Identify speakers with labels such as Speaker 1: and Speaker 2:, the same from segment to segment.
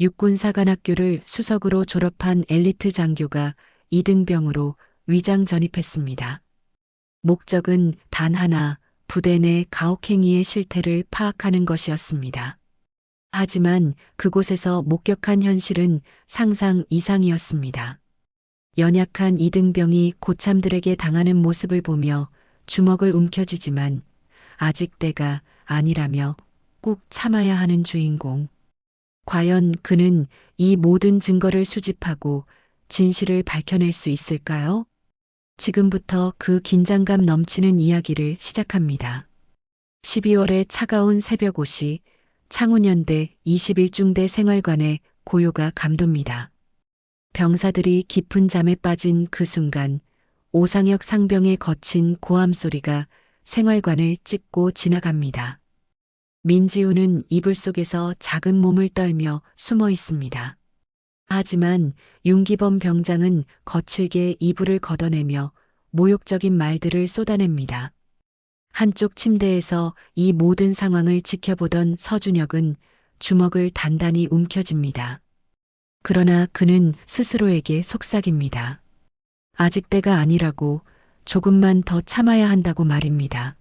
Speaker 1: 육군사관학교를 수석으로 졸업한 엘리트 장교가 이등병으로 위장 전입했습니다. 목적은 단 하나, 부대 내 가혹행위의 실태를 파악하는 것이었습니다. 하지만 그곳에서 목격한 현실은 상상 이상이었습니다. 연약한 이등병이 고참들에게 당하는 모습을 보며 주먹을 움켜쥐지만 아직 때가 아니라며 꾹 참아야 하는 주인공. 과연 그는 이 모든 증거를 수집하고 진실을 밝혀낼 수 있을까요? 지금부터 그 긴장감 넘치는 이야기를 시작합니다. 12월의 차가운 새벽 옷이 창훈연대 21중대 생활관의 고요가 감돕니다. 병사들이 깊은 잠에 빠진 그 순간 오상혁 상병의 거친 고함 소리가 생활관을 찍고 지나갑니다. 민지우는 이불 속에서 작은 몸을 떨며 숨어 있습니다. 하지만 윤기범 병장은 거칠게 이불을 걷어내며 모욕적인 말들을 쏟아냅니다. 한쪽 침대에서 이 모든 상황을 지켜보던 서준혁은 주먹을 단단히 움켜쥡니다. 그러나 그는 스스로에게 속삭입니다. 아직 때가 아니라고 조금만 더 참아야 한다고 말입니다.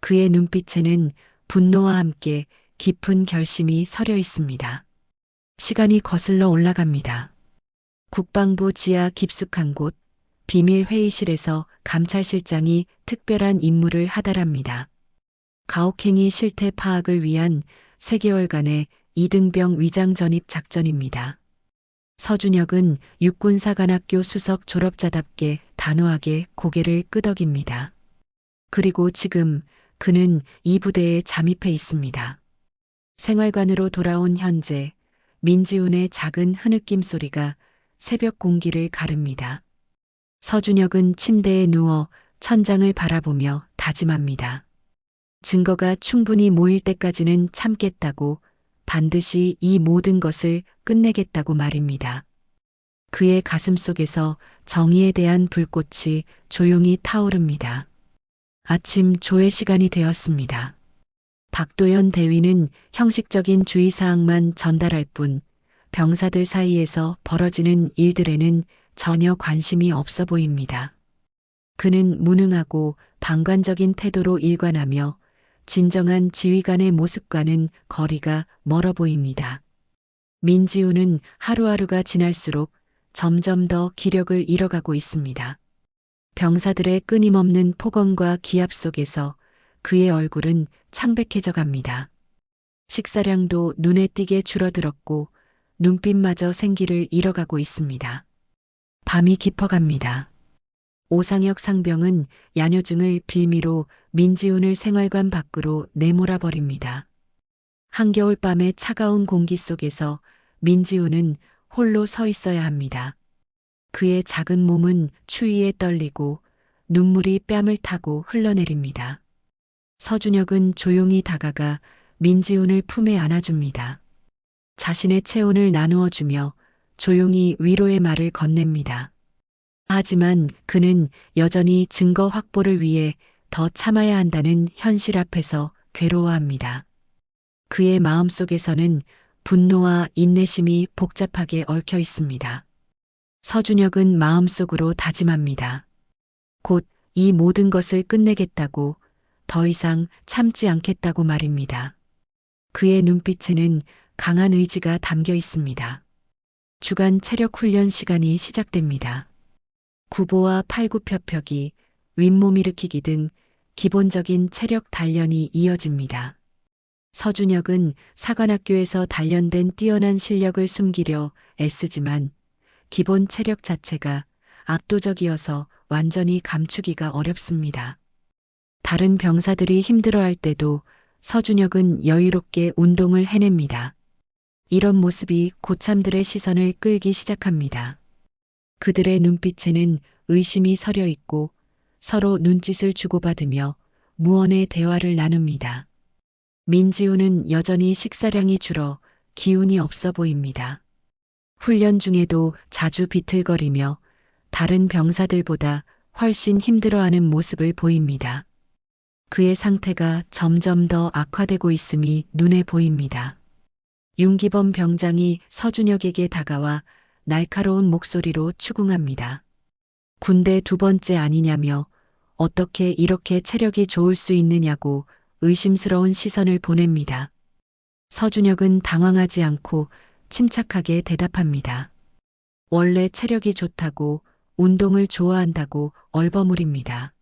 Speaker 1: 그의 눈빛에는 분노와 함께 깊은 결심이 서려 있습니다. 시간이 거슬러 올라갑니다. 국방부 지하 깊숙한 곳, 비밀 회의실에서 감찰실장이 특별한 임무를 하달합니다. 가혹행위 실태 파악을 위한 3개월간의 이등병 위장 전입 작전입니다. 서준혁은 육군사관학교 수석 졸업자답게 단호하게 고개를 끄덕입니다. 그리고 지금 그는 이 부대에 잠입해 있습니다. 생활관으로 돌아온 현재 민지훈의 작은 흐느낌 소리가 새벽 공기를 가릅니다. 서준혁은 침대에 누워 천장을 바라보며 다짐합니다. 증거가 충분히 모일 때까지는 참겠다고 반드시 이 모든 것을 끝내겠다고 말입니다. 그의 가슴 속에서 정의에 대한 불꽃이 조용히 타오릅니다. 아침 조회 시간이 되었습니다. 박도연 대위는 형식적인 주의사항만 전달할 뿐 병사들 사이에서 벌어지는 일들에는 전혀 관심이 없어 보입니다. 그는 무능하고 방관적인 태도로 일관하며 진정한 지휘관의 모습과는 거리가 멀어 보입니다. 민지우는 하루하루가 지날수록 점점 더 기력을 잃어가고 있습니다. 병사들의 끊임없는 폭언과 기압 속에서 그의 얼굴은 창백해져 갑니다. 식사량도 눈에 띄게 줄어들었고 눈빛마저 생기를 잃어가고 있습니다. 밤이 깊어갑니다. 오상혁 상병은 야뇨증을 빌미로 민지훈을 생활관 밖으로 내몰아 버립니다. 한겨울 밤의 차가운 공기 속에서 민지훈은 홀로 서 있어야 합니다. 그의 작은 몸은 추위에 떨리고 눈물이 뺨을 타고 흘러내립니다. 서준혁은 조용히 다가가 민지훈을 품에 안아줍니다. 자신의 체온을 나누어 주며 조용히 위로의 말을 건넵니다. 하지만 그는 여전히 증거 확보를 위해 더 참아야 한다는 현실 앞에서 괴로워합니다. 그의 마음 속에서는 분노와 인내심이 복잡하게 얽혀 있습니다. 서준혁은 마음속으로 다짐합니다. 곧 이 모든 것을 끝내겠다고 더 이상 참지 않겠다고 말입니다. 그의 눈빛에는 강한 의지가 담겨 있습니다. 주간 체력 훈련 시간이 시작됩니다. 구보와 팔굽혀펴기, 윗몸 일으키기 등 기본적인 체력 단련이 이어집니다. 서준혁은 사관학교에서 단련된 뛰어난 실력을 숨기려 애쓰지만 기본 체력 자체가 압도적이어서 완전히 감추기가 어렵습니다. 다른 병사들이 힘들어할 때도 서준혁은 여유롭게 운동을 해냅니다. 이런 모습이 고참들의 시선을 끌기 시작합니다. 그들의 눈빛에는 의심이 서려 있고 서로 눈짓을 주고받으며 무언의 대화를 나눕니다. 민지우는 여전히 식사량이 줄어 기운이 없어 보입니다. 훈련 중에도 자주 비틀거리며 다른 병사들보다 훨씬 힘들어하는 모습을 보입니다. 그의 상태가 점점 더 악화되고 있음이 눈에 보입니다. 윤기범 병장이 서준혁에게 다가와 날카로운 목소리로 추궁합니다. 군대 두 번째 아니냐며 어떻게 이렇게 체력이 좋을 수 있느냐고 의심스러운 시선을 보냅니다. 서준혁은 당황하지 않고 침착하게 대답합니다. 원래 체력이 좋다고 운동을 좋아한다고 얼버무립니다.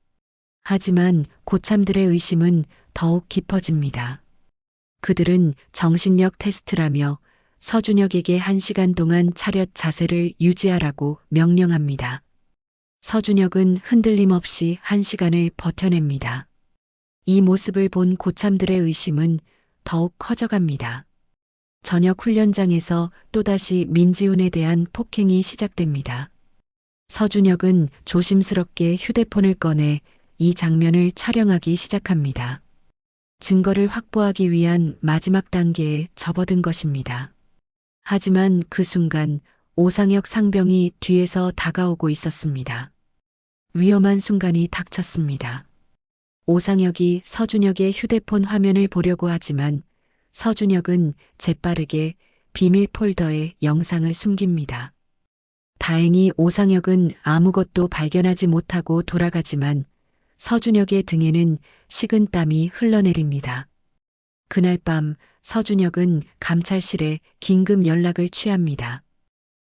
Speaker 1: 하지만 고참들의 의심은 더욱 깊어집니다. 그들은 정신력 테스트라며 서준혁에게 한 시간 동안 차렷 자세를 유지하라고 명령합니다. 서준혁은 흔들림 없이 한 시간을 버텨냅니다. 이 모습을 본 고참들의 의심은 더욱 커져갑니다. 저녁 훈련장에서 또다시 민지훈에 대한 폭행이 시작됩니다. 서준혁은 조심스럽게 휴대폰을 꺼내 이 장면을 촬영하기 시작합니다. 증거를 확보하기 위한 마지막 단계에 접어든 것입니다. 하지만 그 순간 오상혁 상병이 뒤에서 다가오고 있었습니다. 위험한 순간이 닥쳤습니다. 오상혁이 서준혁의 휴대폰 화면을 보려고 하지만 서준혁은 재빠르게 비밀 폴더에 영상을 숨깁니다. 다행히 오상혁은 아무것도 발견하지 못하고 돌아가지만 서준혁의 등에는 식은 땀이 흘러내립니다. 그날 밤 서준혁은 감찰실에 긴급 연락을 취합니다.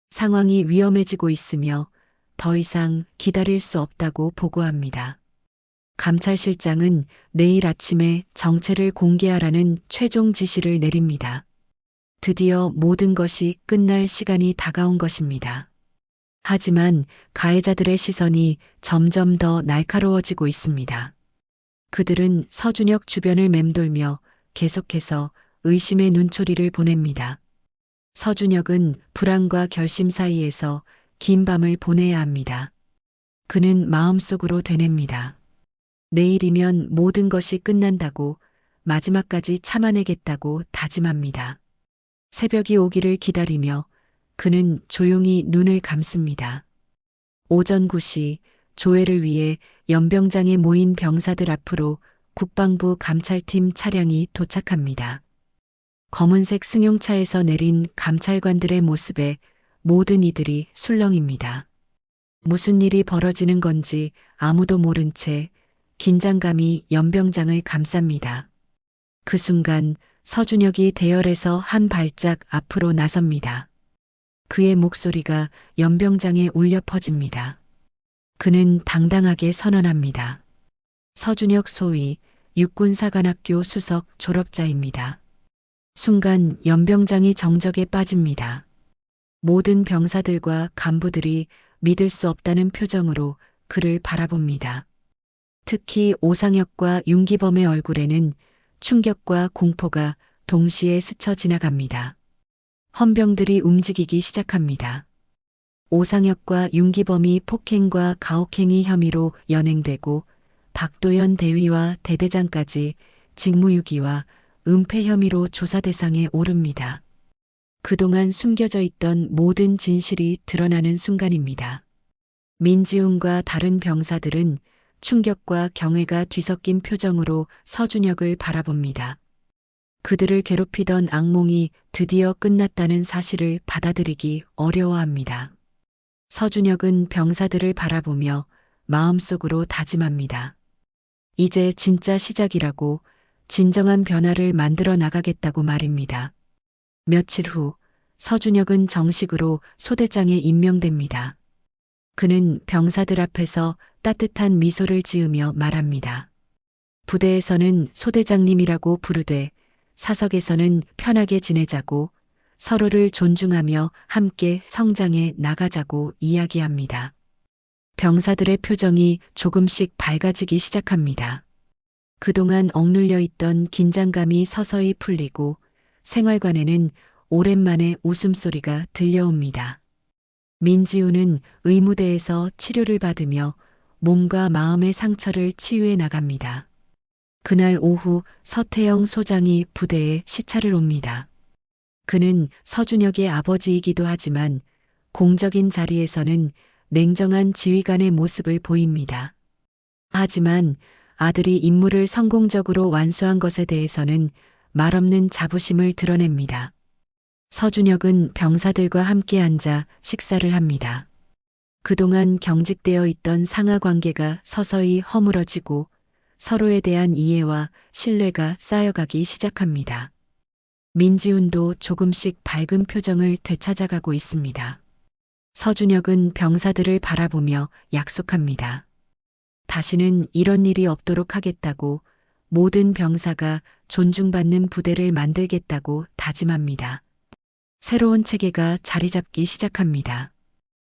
Speaker 1: 상황이 위험해지고 있으며 더 이상 기다릴 수 없다고 보고합니다. 감찰실장은 내일 아침에 정체를 공개하라는 최종 지시를 내립니다. 드디어 모든 것이 끝날 시간이 다가온 것입니다. 하지만 가해자들의 시선이 점점 더 날카로워지고 있습니다. 그들은 서준혁 주변을 맴돌며 계속해서 의심의 눈초리를 보냅니다. 서준혁은 불안과 결심 사이에서 긴 밤을 보내야 합니다. 그는 마음속으로 되냅니다. 내일이면 모든 것이 끝난다고 마지막까지 참아내겠다고 다짐합니다. 새벽이 오기를 기다리며 그는 조용히 눈을 감습니다. 오전 9시 조회를 위해 연병장에 모인 병사들 앞으로 국방부 감찰팀 차량이 도착합니다. 검은색 승용차에서 내린 감찰관들의 모습에 모든 이들이 술렁입니다. 무슨 일이 벌어지는 건지 아무도 모른 채 긴장감이 연병장을 감쌉니다. 그 순간 서준혁이 대열에서 한 발짝 앞으로 나섭니다. 그의 목소리가 연병장에 울려 퍼집니다. 그는 당당하게 선언합니다. 서준혁 소위 육군사관학교 수석 졸업자입니다. 순간 연병장이 정적에 빠집니다. 모든 병사들과 간부들이 믿을 수 없다는 표정으로 그를 바라봅니다. 특히 오상혁과 윤기범의 얼굴에는 충격과 공포가 동시에 스쳐 지나갑니다. 헌병들이 움직이기 시작합니다. 오상혁과 윤기범이 폭행과 가혹행위 혐의로 연행되고 박도현 대위와 대대장까지 직무유기와 은폐 혐의로 조사 대상에 오릅니다. 그동안 숨겨져 있던 모든 진실이 드러나는 순간입니다. 민지훈과 다른 병사들은 충격과 경외가 뒤섞인 표정으로 서준혁을 바라봅니다. 그들을 괴롭히던 악몽이 드디어 끝났다는 사실을 받아들이기 어려워합니다. 서준혁은 병사들을 바라보며 마음속으로 다짐합니다. 이제 진짜 시작이라고 진정한 변화를 만들어 나가겠다고 말입니다. 며칠 후 서준혁은 정식으로 소대장에 임명됩니다. 그는 병사들 앞에서 따뜻한 미소를 지으며 말합니다. 부대에서는 소대장님이라고 부르되 사석에서는 편하게 지내자고 서로를 존중하며 함께 성장해 나가자고 이야기합니다. 병사들의 표정이 조금씩 밝아지기 시작합니다. 그동안 억눌려 있던 긴장감이 서서히 풀리고 생활관에는 오랜만에 웃음소리가 들려옵니다. 민지우는 의무대에서 치료를 받으며 몸과 마음의 상처를 치유해 나갑니다. 그날 오후 서태영 소장이 부대에 시차를 옵니다. 그는 서준혁의 아버지이기도 하지만 공적인 자리에서는 냉정한 지휘관의 모습을 보입니다. 하지만 아들이 임무를 성공적으로 완수한 것에 대해서는 말없는 자부심을 드러냅니다. 서준혁은 병사들과 함께 앉아 식사를 합니다. 그동안 경직되어 있던 상하 관계가 서서히 허물어지고 서로에 대한 이해와 신뢰가 쌓여가기 시작합니다. 민지훈도 조금씩 밝은 표정을 되찾아가고 있습니다. 서준혁은 병사들을 바라보며 약속합니다. 다시는 이런 일이 없도록 하겠다고 모든 병사가 존중받는 부대를 만들겠다고 다짐합니다. 새로운 체계가 자리 잡기 시작합니다.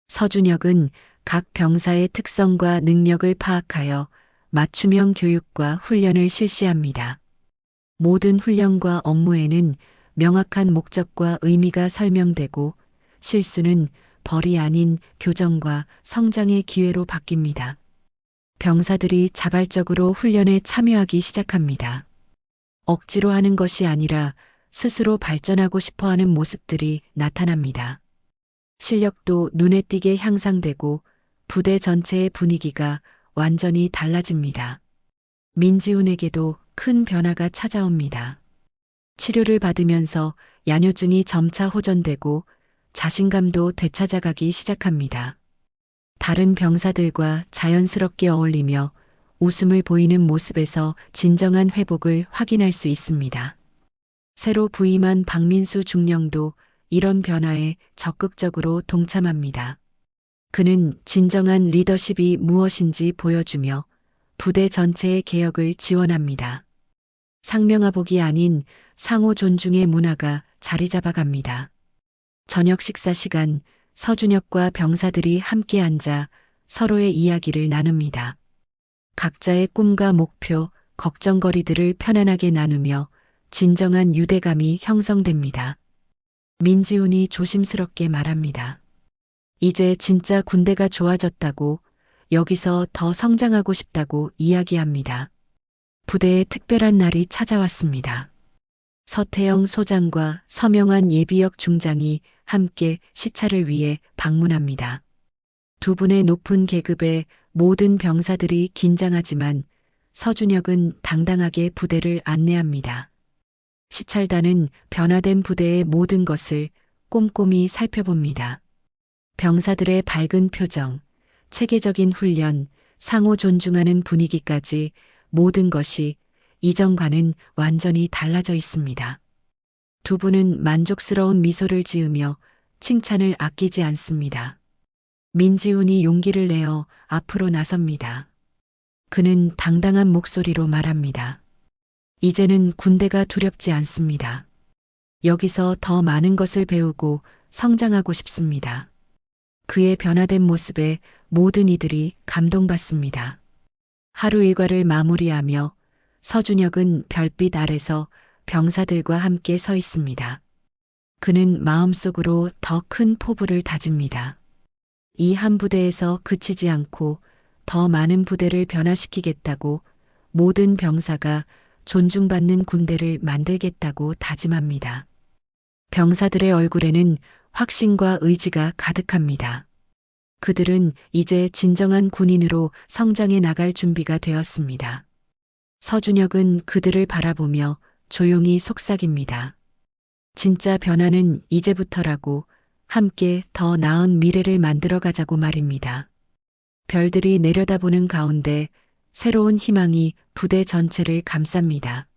Speaker 1: 서준혁은 각 병사의 특성과 능력을 파악하여 맞춤형 교육과 훈련을 실시합니다. 모든 훈련과 업무에는 명확한 목적과 의미가 설명되고 실수는 벌이 아닌 교정과 성장의 기회로 바뀝니다. 병사들이 자발적으로 훈련에 참여하기 시작합니다. 억지로 하는 것이 아니라 스스로 발전하고 싶어 하는 모습들이 나타납니다. 실력도 눈에 띄게 향상되고 부대 전체의 분위기가 완전히 달라집니다. 민지훈에게도 큰 변화가 찾아옵니다. 치료를 받으면서 야뇨증이 점차 호전되고 자신감도 되찾아가기 시작합니다. 다른 병사들과 자연스럽게 어울리며 웃음을 보이는 모습에서 진정한 회복을 확인할 수 있습니다. 새로 부임한 박민수 중령도 이런 변화에 적극적으로 동참합니다. 그는 진정한 리더십이 무엇인지 보여주며 부대 전체의 개혁을 지원합니다. 상명하복이 아닌 상호 존중의 문화가 자리 잡아갑니다. 저녁 식사 시간 서준혁과 병사들이 함께 앉아 서로의 이야기를 나눕니다. 각자의 꿈과 목표, 걱정거리들을 편안하게 나누며 진정한 유대감이 형성됩니다. 민지훈이 조심스럽게 말합니다. 이제 진짜 군대가 좋아졌다고 여기서 더 성장하고 싶다고 이야기합니다. 부대에 특별한 날이 찾아왔습니다. 서태영 소장과 서명환 예비역 중장이 함께 시찰을 위해 방문합니다. 두 분의 높은 계급에 모든 병사들이 긴장하지만 서준혁은 당당하게 부대를 안내합니다. 시찰단은 변화된 부대의 모든 것을 꼼꼼히 살펴봅니다. 병사들의 밝은 표정, 체계적인 훈련, 상호 존중하는 분위기까지 모든 것이 이전과는 완전히 달라져 있습니다. 두 분은 만족스러운 미소를 지으며 칭찬을 아끼지 않습니다. 민지훈이 용기를 내어 앞으로 나섭니다. 그는 당당한 목소리로 말합니다. 이제는 군대가 두렵지 않습니다. 여기서 더 많은 것을 배우고 성장하고 싶습니다. 그의 변화된 모습에 모든 이들이 감동받습니다. 하루 일과를 마무리하며 서준혁은 별빛 아래서 병사들과 함께 서 있습니다. 그는 마음속으로 더 큰 포부를 다집니다. 이 한 부대에서 그치지 않고 더 많은 부대를 변화시키겠다고 모든 병사가 존중받는 군대를 만들겠다고 다짐합니다. 병사들의 얼굴에는 확신과 의지가 가득합니다. 그들은 이제 진정한 군인으로 성장해 나갈 준비가 되었습니다. 서준혁은 그들을 바라보며 조용히 속삭입니다. 진짜 변화는 이제부터라고 함께 더 나은 미래를 만들어 가자고 말입니다. 별들이 내려다보는 가운데 새로운 희망이 부대 전체를 감쌉니다.